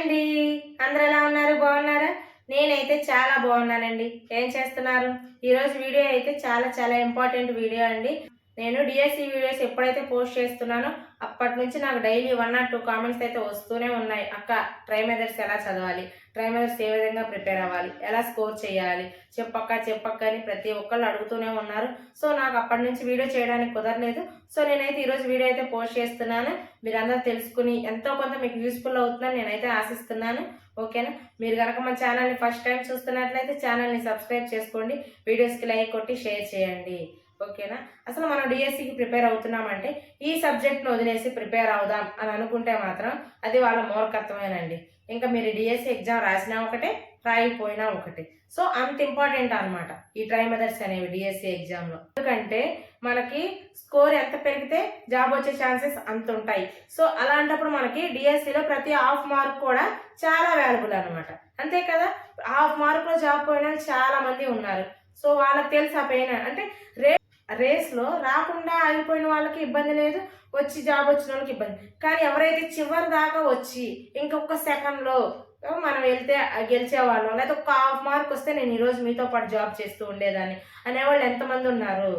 అండి. అందరు ఎలా ఉన్నారు? బాగున్నారా? నేనైతే చాలా బాగున్నానండి. ఏం చేస్తున్నారు? ఈరోజు వీడియో అయితే చాలా చాలా ఇంపార్టెంట్ వీడియో అండి. నేను డిఎస్సి వీడియోస్ ఎప్పుడైతే పోస్ట్ చేస్తున్నానో అప్పటి నుంచి నాకు daily one or two comments అయితే వస్తూనే ఉన్నాయి. అక్క ట్రై మెథడ్స్ ఎలా చదవాలి? ట్రై మెథడ్స్ ఏ విధంగా ప్రిపేర్ అవ్వాలి? ఎలా స్కోర్ చేయాలి? చెప్పక్క చెప్పక్క అని ప్రతి ఒక్కళ్ళు అడుగుతూనే ఉన్నారు. సో నాకు అప్పటి నుంచి వీడియో చేయడానికి కుదరలేదు. సో నేనైతే ఈరోజు వీడియో అయితే పోస్ట్ చేస్తున్నాను. మీరందరూ తెలుసుకుని ఎంతో కొంత మీకు యూస్ఫుల్ అవుతుందని నేనైతే ఆశిస్తున్నాను. ఓకేనా? మీరు కనుక మా ఛానల్ని ఫస్ట్ టైం చూస్తున్నట్లయితే ఛానల్ని సబ్స్క్రైబ్ చేసుకోండి. వీడియోస్కి లైక్ కొట్టి షేర్ చేయండి. ఓకేనా? అసలు మనం డిఎస్సికి ప్రిపేర్ అవుతున్నామంటే ఈ సబ్జెక్ట్ను వదిలేసి ప్రిపేర్ అవుదాం అని అనుకుంటే మాత్రం అది వాళ్ళ మూర్ఖత్వమేనండి. ఇంకా మీరు డిఎస్సి ఎగ్జామ్ రాసినా ఒకటే రాయిపోయినా ఒకటే. సో అంత ఇంపార్టెంట్ అనమాట ఈ ట్రై మెథడ్స్ అనేవి డిఎస్సి ఎగ్జామ్లో. ఎందుకంటే మనకి స్కోర్ ఎంత పెరిగితే జాబ్ వచ్చే ఛాన్సెస్ అంత ఉంటాయి. సో అలాంటప్పుడు మనకి డిఎస్సిలో ప్రతి హాఫ్ మార్క్ కూడా చాలా వాల్యుబుల్ అనమాట అంతే కదా? హాఫ్ మార్క్లో జాబ్ పోయిన చాలా మంది ఉన్నారు. సో వాళ్ళకి తెలుసు ఆ పెయిన్? అంటే రే రేస్లో రాకుండా ఆగిపోయిన వాళ్ళకి ఇబ్బంది లేదు వచ్చి జాబ్ వచ్చిన వాళ్ళకి ఇబ్బంది. కానీ ఎవరైతే చివరి దాకా వచ్చి ఇంకొక సెకండ్లో మనం వెళ్తే గెలిచేవాళ్ళం లేకపోతే ఒక హాఫ్ మార్క్ వస్తే నేను ఈరోజు మీతో పాటు జాబ్ చేస్తూ ఉండేదాన్ని అనేవాళ్ళు ఎంతమంది ఉన్నారు?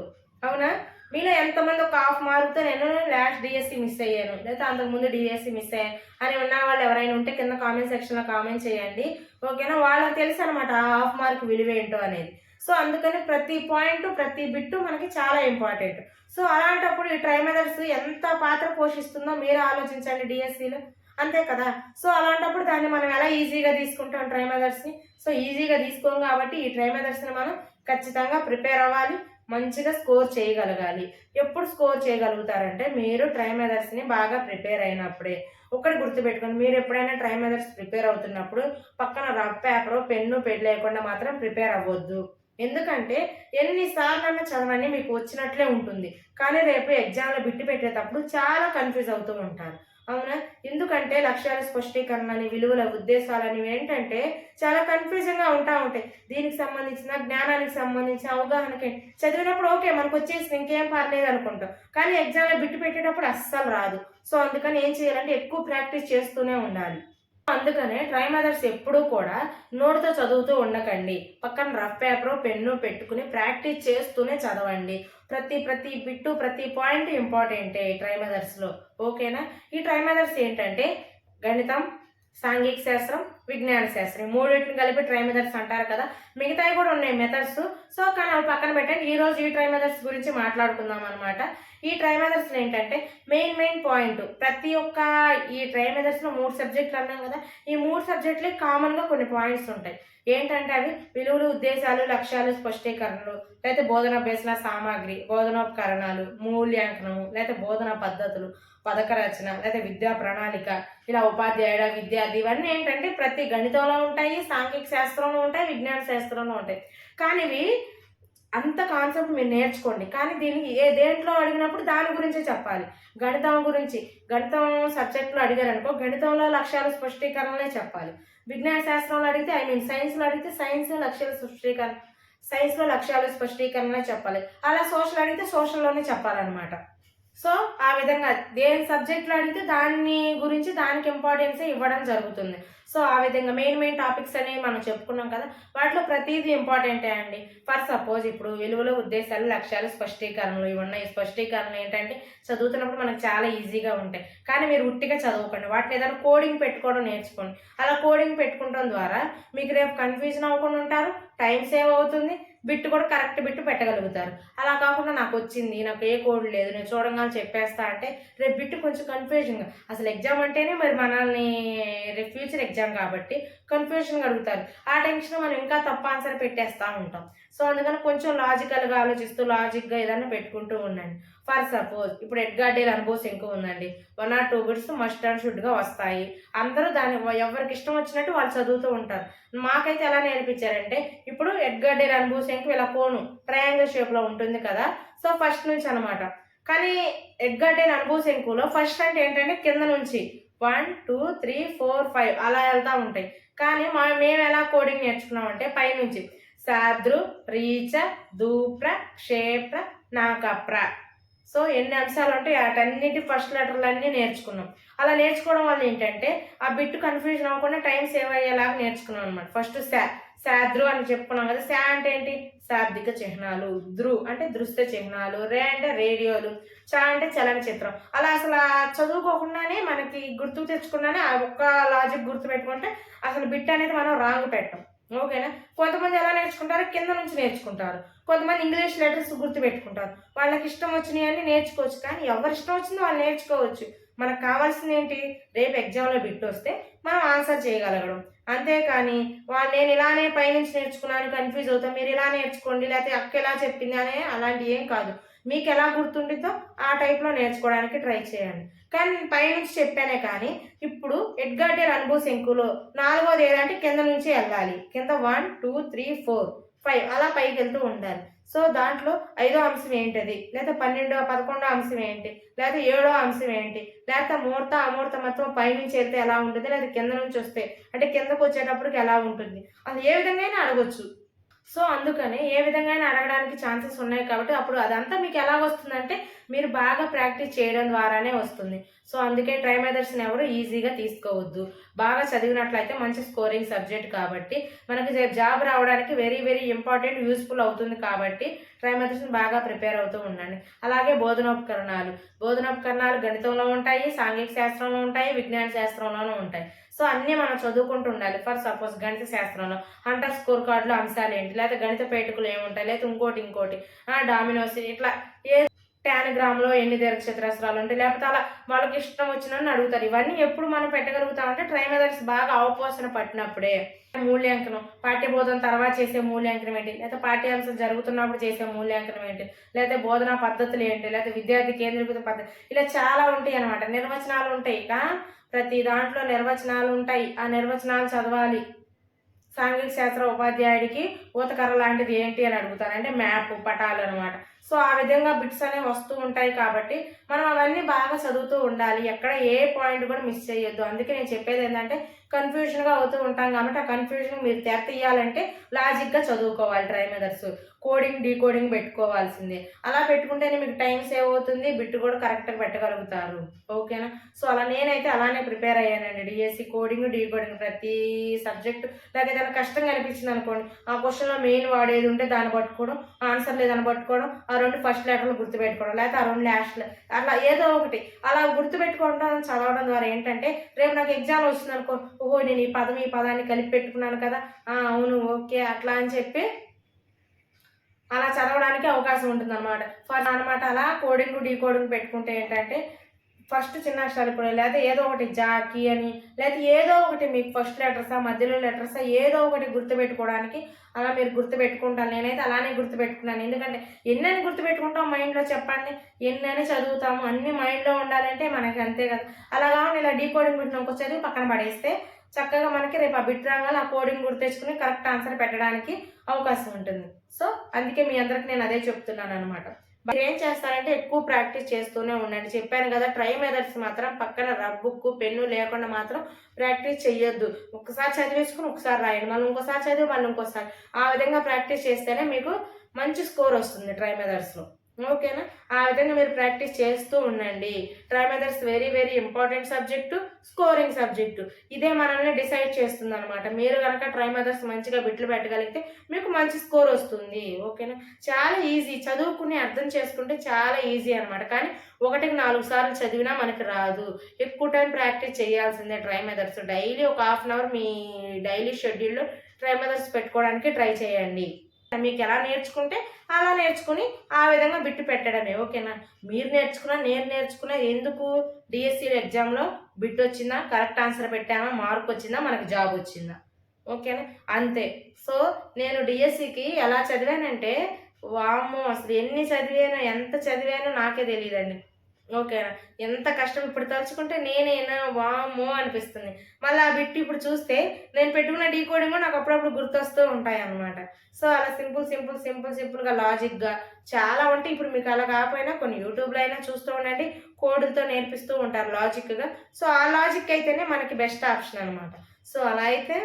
అవునా? మీలో ఎంతమంది ఒక హాఫ్ మార్క్తో నేను లాస్ట్ డిఎస్సి మిస్ అయ్యాను లేదా అంతకుముందు డిఎస్సి మిస్ అయ్యాను అని ఉన్న వాళ్ళు ఎవరైనా ఉంటే కింద కామెంట్ సెక్షన్లో కామెంట్ చేయండి. ఓకేనా? వాళ్ళకి తెలుసు అనమాట ఆ హాఫ్ మార్క్ విలువ ఏంటో అనేది. సో అందుకని ప్రతి పాయింట్ ప్రతి బిట్టు మనకి చాలా ఇంపార్టెంట్. సో అలాంటప్పుడు ఈ ట్రై మెథడ్స్ ఎంత పాత్ర పోషిస్తుందో మీరు ఆలోచించండి డిఎస్సిలో. అంతే కదా? సో అలాంటప్పుడు దాన్ని మనం ఎలా ఈజీగా తీసుకుంటాం ట్రై మెథడ్స్ని సో ఈజీగా తీసుకోం కాబట్టి ఈ ట్రై మెథడ్స్ని మనం ఖచ్చితంగా ప్రిపేర్ అవ్వాలి మంచిగా స్కోర్ చేయగలగాలి. ఎప్పుడు స్కోర్ చేయగలుగుతారంటే మీరు ట్రై మెథడ్స్ని బాగా ప్రిపేర్ అయినప్పుడే. ఒకటి గుర్తుపెట్టుకోండి మీరు ఎప్పుడైనా ట్రై మెథడ్స్ ప్రిపేర్ అవుతున్నప్పుడు పక్కన రఫ్ పేపర్ పెన్ను పెన్ లేకుండా మాత్రం ప్రిపేర్ అవ్వద్దు. ఎందుకంటే ఎన్నిసార్లు అన్న చదవండి మీకు వచ్చినట్లే ఉంటుంది. కానీ రేపు ఎగ్జామ్లో బిట్టు పెట్టేటప్పుడు చాలా కన్ఫ్యూజ్ అవుతూ ఉంటారు. అవునా? ఎందుకంటే లక్ష్యాల స్పష్టీకరణని విలువల ఉద్దేశాలని ఏంటంటే చాలా కన్ఫ్యూజన్గా ఉంటా ఉంటాయి. దీనికి సంబంధించిన జ్ఞానానికి సంబంధించిన అవగాహనకి చదివినప్పుడు ఓకే మనకు వచ్చేసి ఇంకేం పర్లేదు అనుకుంటాం. కానీ ఎగ్జామ్లో బిట్టు పెట్టేటప్పుడు అస్సలు రాదు. సో అందుకని ఏం చేయాలంటే ఎక్కువ ప్రాక్టీస్ చేస్తూనే ఉండాలి. అందుకనే ట్రై మదర్స్ ఎప్పుడూ కూడా నోటితో చదువుతూ ఉండకండి. పక్కన రఫ్ పేపర్ పెన్ను పెట్టుకుని ప్రాక్టీస్ చేస్తూనే చదవండి. ప్రతి ప్రతి బిట్టు ప్రతి పాయింట్ ఇంపార్టెంటే ట్రై మదర్స్లో ఓకేనా? ఈ ట్రై మదర్స్ ఏంటంటే గణితం సాంఘిక శాస్త్రం విజ్ఞాన శాస్త్రం. మూడింటిని కలిపి ట్రై మెథడ్స్ అంటారు కదా. మిగతావి కూడా ఉన్నాయి మెథడ్స్ సో కానీ అవి పక్కన పెట్టండి. ఈ రోజు ఈ ట్రై మెథడ్స్ గురించి మాట్లాడుకుందాం అనమాట ఈ ట్రై మెథడ్స్ ఏంటంటే మెయిన్ మెయిన్ పాయింట్ ప్రతి ఒక్క ఈ ట్రై మెథడ్స్లో మూడు సబ్జెక్టులు అన్నాం కదా. ఈ మూడు సబ్జెక్టులే కామన్గా కొన్ని పాయింట్స్ ఉంటాయి. ఏంటంటే అవి విలువలు ఉద్దేశాలు లక్ష్యాలు స్పష్టీకరణలు లేకపోతే బోధనాభ్యసన సామాగ్రి బోధనోపకరణాలు మూల్యాంకనము లేకపోతే బోధనా పద్ధతులు. పథక రచన లేదా విద్యా ప్రణాళిక ఇలా ఉపాధ్యాయుడ విద్యార్థి ఇవన్నీ ఏంటంటే ప్రతి గణితంలో ఉంటాయి సాంఘిక శాస్త్రంలో ఉంటాయి విజ్ఞాన శాస్త్రంలో ఉంటాయి. కానీ ఇవి అంత కాన్సెప్ట్ మీరు నేర్చుకోండి. కానీ దీనికి ఏ దేంట్లో అడిగినప్పుడు దాని గురించే చెప్పాలి. గణితం గురించి గణితం సబ్జెక్టులో అడిగారు అనుకో గణితంలో లక్ష్యాల స్పష్టీకరణలే చెప్పాలి. విజ్ఞాన శాస్త్రంలో అడిగితే ఐ మీన్ సైన్స్లో అడిగితే సైన్స్ లక్ష్యాల స్పష్టీకరణ సైన్స్లో లక్ష్యాల స్పష్టీకరణ చెప్పాలి. అలా సోషల్ అడిగితే సోషల్లోనే చెప్పాలన్నమాట. సో ఆ విధంగా దేని సబ్జెక్ట్లో అడిగితే దాని గురించి దానికి ఇంపార్టెన్సే ఇవ్వడం జరుగుతుంది. సో ఆ విధంగా మెయిన్ మెయిన్ టాపిక్స్ అనేవి మనం చెప్పుకున్నాం కదా వాటిలో ప్రతిదీ ఇంపార్టెంటే అండి. ఫర్ సపోజ్ ఇప్పుడు విలువలు ఉద్దేశాలు లక్ష్యాలు స్పష్టీకరణలు ఇవి ఉన్నాయి స్పష్టీకరణలు ఏంటంటే చదువుతున్నప్పుడు మనకు చాలా ఈజీగా ఉంటాయి. కానీ మీరు ఉట్టిగా చదువుకోండి. వాటిని ఏదైనా కోడింగ్ పెట్టుకోవడం నేర్చుకోండి. అలా కోడింగ్ పెట్టుకోవడం ద్వారా మీకు రేపు కన్ఫ్యూజన్ అవ్వకుండా ఉంటారు టైం సేవ్ అవుతుంది బిట్ కూడా కరెక్ట్ బిట్ పెట్టగలుగుతారు. అలా కాకుండా నాకు వచ్చింది నాకు ఏ కోడ్ లేదు నేను చూడంగానే చెప్పేస్తా అంటే రేపు బిట్ కొంచెం కన్ఫ్యూజన్గా అసలు ఎగ్జామ్ అంటేనే మరి మనల్ని రేపు ఫ్యూచర్ ఎగ్జామ్ కాబట్టి కన్ఫ్యూజన్గా అడుగుతారు. ఆ టెన్షన్ మనం ఇంకా తప్ప ఆన్సర్ పెట్టేస్తూ ఉంటాం. సో అందుకని కొంచెం లాజికల్గా ఆలోచిస్తూ లాజిక్గా ఏదైనా పెట్టుకుంటూ ఉండండి. ఫర్ సపోజ్ ఇప్పుడు ఎడ్గార్డేల్ అనుభవం ఎక్కువ ఉందండి. One or two bits must and షుడ్గా వస్తాయి. అందరూ దాని ఎవరికి ఇష్టం వచ్చినట్టు వాళ్ళు చదువుతూ ఉంటారు. మాకైతే ఎలా నేర్పించారంటే ఇప్పుడు ఎడ్గార్డేల్ అనుభవం శంకు ఇలా కోను ట్రయాంగిల్ షేప్లో ఉంటుంది కదా. సో ఫస్ట్ నుంచి అనమాట కానీ ఎడ్గార్డేల్ అనుభవ శంకులో ఫస్ట్ అంటే ఏంటంటే కింద నుంచి one two three four five అలా వెళ్తూ ఉంటాయి. కానీ మా మేము ఎలా కోడింగ్ నేర్చుకున్నామంటే పైనుంచి సాద్రు రీచ దూప్ర క్షేప్ర నాకప్ర సో ఎన్ని అంశాలు ఉంటాయి వాటన్నిటి ఫస్ట్ లెటర్లు అన్నీ నేర్చుకున్నాం. అలా నేర్చుకోవడం వల్ల ఏంటంటే ఆ బిట్ కన్ఫ్యూజన్ అవ్వకుండా టైం సేవ్ అయ్యేలాగా నేర్చుకున్నాం అనమాట ఫస్ట్ శా శాద్రు అని చెప్పుకున్నాం కదా శా అంటే ఏంటి? శాబ్దిక చిహ్నాలు ధృ అంటే దృశ్య చిహ్నాలు రే అంటే రేడియోలు చ అంటే చలన చిత్రం అలా అసలు చదువుకోకుండానే మనకి గుర్తు తెచ్చుకున్నానే ఆ ఒక్క లాజిక్ గుర్తు పెట్టుకుంటే అసలు బిట్ అనేది మనం రాంగ్ పెట్టం. ఓకేనా? కొంతమంది ఎలా నేర్చుకుంటారు? కింద నుంచి నేర్చుకుంటారు. కొంతమంది ఇంగ్లీష్ లెటర్స్ గుర్తు పెట్టుకుంటారు వాళ్ళకి ఇష్టం వచ్చినాయి అన్ని నేర్చుకోవచ్చు కానీ ఎవరి ఇష్టం వచ్చిందో వాళ్ళు నేర్చుకోవచ్చు. మనకు కావాల్సింది ఏంటి? రేపు ఎగ్జామ్లో బిట్ వస్తే మనం ఆన్సర్ చేయగలగడం. అంతేకాని వా నేను ఇలానే పైనుంచి నేర్చుకున్నాను కన్ఫ్యూజ్ అవుతాం మీరు ఇలా నేర్చుకోండి లేకపోతే అక్క ఎలా చెప్పింది అనే అలాంటి ఏం కాదు. మీకు ఎలా గుర్తుండితో ఆ టైప్లో నేర్చుకోవడానికి ట్రై చేయండి. కానీ నేను పైనుంచి చెప్పానే కానీ ఇప్పుడు ఎడ్గార్డేర్ అనుభవ శంకులో నాలుగోది ఏదంటే కింద నుంచి వెళ్ళాలి. కింద one two three four five అలా పైకి వెళ్తూ ఉండాలి. సో దాంట్లో ఐదో అంశం ఏంటిది? లేదా పన్నెండో పదకొండో అంశం ఏంటి? లేదా ఏడో అంశం ఏంటి? లేదా ముహూర్త అమూర్త మొత్తం పైనుంచి వెళ్తే ఎలా ఉంటుంది? లేదా కింద నుంచి వస్తే అంటే కిందకు వచ్చేటప్పటికి ఎలా ఉంటుంది? అది ఏ విధంగా అయినా అడగొచ్చు. సో అందుకని ఏ విధంగా అడగడానికి ఛాన్సెస్ ఉన్నాయి కాబట్టి అప్పుడు అదంతా మీకు ఎలా వస్తుందంటే మీరు బాగా ప్రాక్టీస్ చేయడం ద్వారానే వస్తుంది. సో అందుకే ట్రై మెథడ్స్ని ఎవరు ఈజీగా తీసుకోవద్దు. బాగా చదివినట్లయితే మంచి స్కోరింగ్ సబ్జెక్ట్ కాబట్టి మనకి జాబ్ రావడానికి వెరీ వెరీ ఇంపార్టెంట్ యూస్ఫుల్ అవుతుంది కాబట్టి ట్రై మెథడ్స్ని బాగా ప్రిపేర్ అవుతూ ఉండండి. అలాగే బోధనోపకరణాలు. బోధనోపకరణాలు గణితంలో ఉంటాయి సాంఘిక శాస్త్రంలో ఉంటాయి విజ్ఞాన శాస్త్రంలోనూ ఉంటాయి. సో అన్నీ మనం చదువుకుంటూ ఉండాలి. ఫర్ సపోజ్ గణిత శాస్త్రంలో హంటర్ స్కోర్ కార్డులో అంశాలు ఏంటి? లేకపోతే గణిత పేటుకులు ఏముంటాయి? లేకపోతే ఇంకోటి ఇంకోటి. డామినోస్ ఇట్లా ఏ టానగ్రామ్లో ఎన్ని దీర్ఘచతురస్రాలు ఉంటాయి? లేకపోతే అలా వాళ్ళకి ఇష్టం వచ్చినని అడుగుతారు. ఇవన్నీ ఎప్పుడు మనం పెట్టగలుగుతామంటే ట్రై మెథడ్స్ బాగా అవపోసన పట్టినప్పుడే. మూల్యాంకనం. పాఠ్యబోధన తర్వాత చేసే మూల్యాంకనం ఏంటి? లేదా పాఠ్యాంశం జరుగుతున్నప్పుడు చేసే మూల్యాంకనం ఏంటి? లేదా బోధనా పద్ధతులు ఏంటి? లేదా విద్యార్థి కేంద్రీకృత పద్ధతి. ఇలా చాలా ఉంటాయి అనమాట నిర్వచనాలు ఉంటాయి. ప్రతి దాంట్లో నిర్వచనాలు ఉంటాయి ఆ నిర్వచనాలు చదవాలి. సాంఘిక శాస్త్ర ఉపాధ్యాయుడికి ఊతకర్ర లాంటిది ఏంటి అని అడుగుతాను. అంటే మ్యాప్ పటాలు అనమాట సో ఆ విధంగా బిట్స్ అనేవి వస్తూ ఉంటాయి కాబట్టి మనం అవన్నీ బాగా చదువుతూ ఉండాలి. ఎక్కడ ఏ పాయింట్ కూడా మిస్ చేయొద్దు. అందుకే నేను చెప్పేది ఏంటంటే కన్ఫ్యూజన్గా అవుతూ ఉంటాం కాబట్టి ఆ కన్ఫ్యూజన్ మీరు తెర తీయాలంటే లాజిక్గా చదువుకోవాలి ట్రైమెదర్స్ కోడింగ్ డీకోడింగ్ పెట్టుకోవాల్సిందే. అలా పెట్టుకుంటేనే మీకు టైం సేవ్ అవుతుంది బిట్ కూడా కరెక్ట్గా పెట్టగలుగుతారు. ఓకేనా సో అలా నేనైతే అలానే ప్రిపేర్ అయ్యానండి. డిఎస్సి కోడింగ్ డీకోడింగ్ ప్రతి సబ్జెక్ట్ లేకపోతే ఏదైనా కష్టంగా అనిపించింది అనుకోండి ఆ క్వశ్చన్లో మెయిన్ వాడేది ఉంటే దాన్ని పట్టుకోవడం ఆన్సర్ లేదని పట్టుకోవడం ఆ రెండు ఫస్ట్ లెటర్లు గుర్తుపెట్టుకోవడం లేకపోతే ఆ రెండు లాస్ట్ అట్లా ఏదో ఒకటి. అలా గుర్తుపెట్టుకోవడం చదవడం ద్వారా ఏంటంటే రేపు నాకు ఎగ్జామ్ వచ్చింది అనుకో ఓహో నేను ఈ పదం ఈ పదాన్ని కలిపి పెట్టుకున్నాను కదా. అవును ఓకే అట్లా అని చెప్పి అలా చదవడానికి అవకాశం ఉంటుంది అనమాట ఫర్ అనమాట అలా కోడింగ్ డీకోడింగ్ పెట్టుకుంటే ఏంటంటే ఫస్ట్ చిన్న అక్షరాలు ఇప్పుడు లేదా ఏదో ఒకటి జాకి అని లేదా ఏదో ఒకటి మీకు ఫస్ట్ లెటర్సా మధ్యలో లెటర్సా ఏదో ఒకటి గుర్తుపెట్టుకోవడానికి అలా మీరు గుర్తుపెట్టుకుంటాను నేనైతే అలానే గుర్తుపెట్టుకున్నాను. ఎందుకంటే ఎన్నని గుర్తుపెట్టుకుంటాం మైండ్లో చెప్పండి ఎన్నని చదువుతాము అన్ని మైండ్లో ఉండాలంటే మనకి అంతే కదా. అలా కావాలి ఇలా డీకోడింగ్ పెట్టిన ఒక చదివి పక్కన పడేస్తే చక్కగా మనకి రేపు ఆ బిట్ రాగానే ఆ కోడింగ్ గుర్తు తెచ్చుకుని కరెక్ట్ ఆన్సర్ పెట్టడానికి అవకాశం ఉంటుంది. సో అందుకే మీ అందరికి నేను అదే చెప్తున్నాను అనమాట ఏం చేస్తారంటే ఎక్కువ ప్రాక్టీస్ చేస్తూనే ఉండండి. చెప్పాను కదా ట్రై మెథడ్స్ మాత్రం పక్కన రబ్ పెన్ను లేకుండా మాత్రం ప్రాక్టీస్ చేయొద్దు ఒకసారి చదివేసుకుని ఒకసారి రాయండి. మళ్ళీ ఇంకోసారి చదివి మళ్ళీ ఇంకోసారి. ఆ విధంగా ప్రాక్టీస్ చేస్తేనే మీకు మంచి స్కోర్ వస్తుంది ట్రై మెథడ్స్లో ఓకేనా? ఆ విధంగా మీరు ప్రాక్టీస్ చేస్తూ ఉండండి. Try methods very very important subject scoring subject ఇదే మనల్ని డిసైడ్ చేస్తుంది అనమాట మీరు కనుక ట్రై మెథడ్స్ మంచిగా బిట్లు పెట్టగలిగితే మీకు మంచి స్కోర్ వస్తుంది. ఓకేనా? చాలా ఈజీ చదువుకుని అర్థం చేసుకుంటే చాలా ఈజీ అనమాట కానీ ఒకటికి నాలుగు సార్లు చదివినా మనకి రాదు. ఎక్కువ టైం ప్రాక్టీస్ చేయాల్సిందే ట్రై మెథడ్స్ డైలీ ఒక హాఫ్ అన్ అవర్ మీ డైలీ షెడ్యూల్లో ట్రై మెథడ్స్ పెట్టుకోవడానికి ట్రై చేయండి. మీకు ఎలా నేర్చుకుంటే అలా నేర్చుకుని ఆ విధంగా బిట్టు పెట్టడమే ఓకేనా? మీరు నేర్చుకున్నా నేను నేర్చుకున్నా ఎందుకు డిఎస్సి ఎగ్జామ్లో బిట్ వచ్చిందా? కరెక్ట్ ఆన్సర్ పెట్టామా? మార్క్ వచ్చిందా? మనకు జాబ్ వచ్చిందా? ఓకేనా? అంతే. సో నేను డిఎస్సికి ఎలా చదివానంటే వామ్మో అసలు ఎన్ని చదివాను ఎంత చదివానో నాకే తెలియదండి ఓకేనా ఎంత కష్టం ఇప్పుడు తలుచుకుంటే నేనేనా వామో అనిపిస్తుంది. మళ్ళీ ఆ బిట్ ఇప్పుడు చూస్తే నేను పెట్టుకున్న డీ కోడింగ్ నాకు అప్పుడప్పుడు గుర్తొస్తూ ఉంటాయి అనమాట సో అలా సింపుల్ సింపుల్ సింపుల్ సింపుల్గా లాజిక్గా చాలా ఉంటే ఇప్పుడు మీకు అలా కాకపోయినా కొన్ని యూట్యూబ్లో అయినా చూస్తూ ఉండండి. కోడ్లతో నేర్పిస్తూ ఉంటారు లాజిక్గా. సో ఆ లాజిక్ అయితేనే మనకి బెస్ట్ ఆప్షన్ అనమాట సో అలా అయితే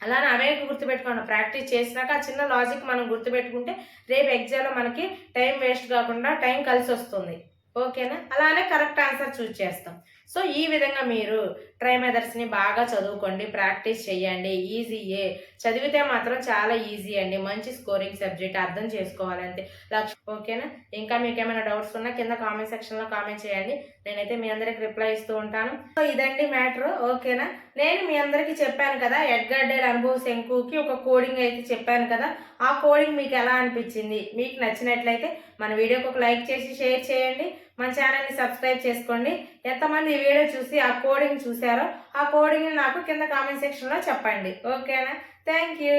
అలానే అవే గుర్తుపెట్టుకోండి. ప్రాక్టీస్ చేసినాక ఆ చిన్న లాజిక్ మనం గుర్తుపెట్టుకుంటే రేపు ఎగ్జామ్లో మనకి టైం వేస్ట్ కాకుండా టైం కలిసి వస్తుంది ఓకేనా? అలానే కరెక్ట్ ఆన్సర్ చూస్ చేస్తాం. సో ఈ విధంగా మీరు ట్రై మెథడ్స్ని బాగా చదువుకోండి ప్రాక్టీస్ చేయండి ఈజీయే చదివితే మాత్రం చాలా ఈజీ అండి. మంచి స్కోరింగ్ సబ్జెక్ట్ అర్థం చేసుకోవాలంటే. లక్ష ఓకేనా? ఇంకా మీకు ఏమైనా డౌట్స్ ఉన్నా కింద కామెంట్ సెక్షన్లో కామెంట్ చేయండి. నేనైతే మీ అందరికి రిప్లై ఇస్తూ ఉంటాను. సో ఇదండి మ్యాటర్ ఓకేనా? నేను మీ అందరికీ చెప్పాను కదా ఎడ్గర్ డేల్ అనుభవ శంకుకి ఒక కోడింగ్ అయితే చెప్పాను కదా ఆ కోడింగ్ మీకు ఎలా అనిపించింది? మీకు నచ్చినట్లయితే మన వీడియోకి ఒక లైక్ చేసి షేర్ చేయండి. మన ఛానల్ని సబ్స్క్రైబ్ చేసుకోండి. ఎంతమంది ఈ వీడియో చూసి ఆ కోడింగ్ చూసారో ఆ కోడింగ్ని నాకు కింద కామెంట్ సెక్షన్లో చెప్పండి. ఓకేనా? Thank you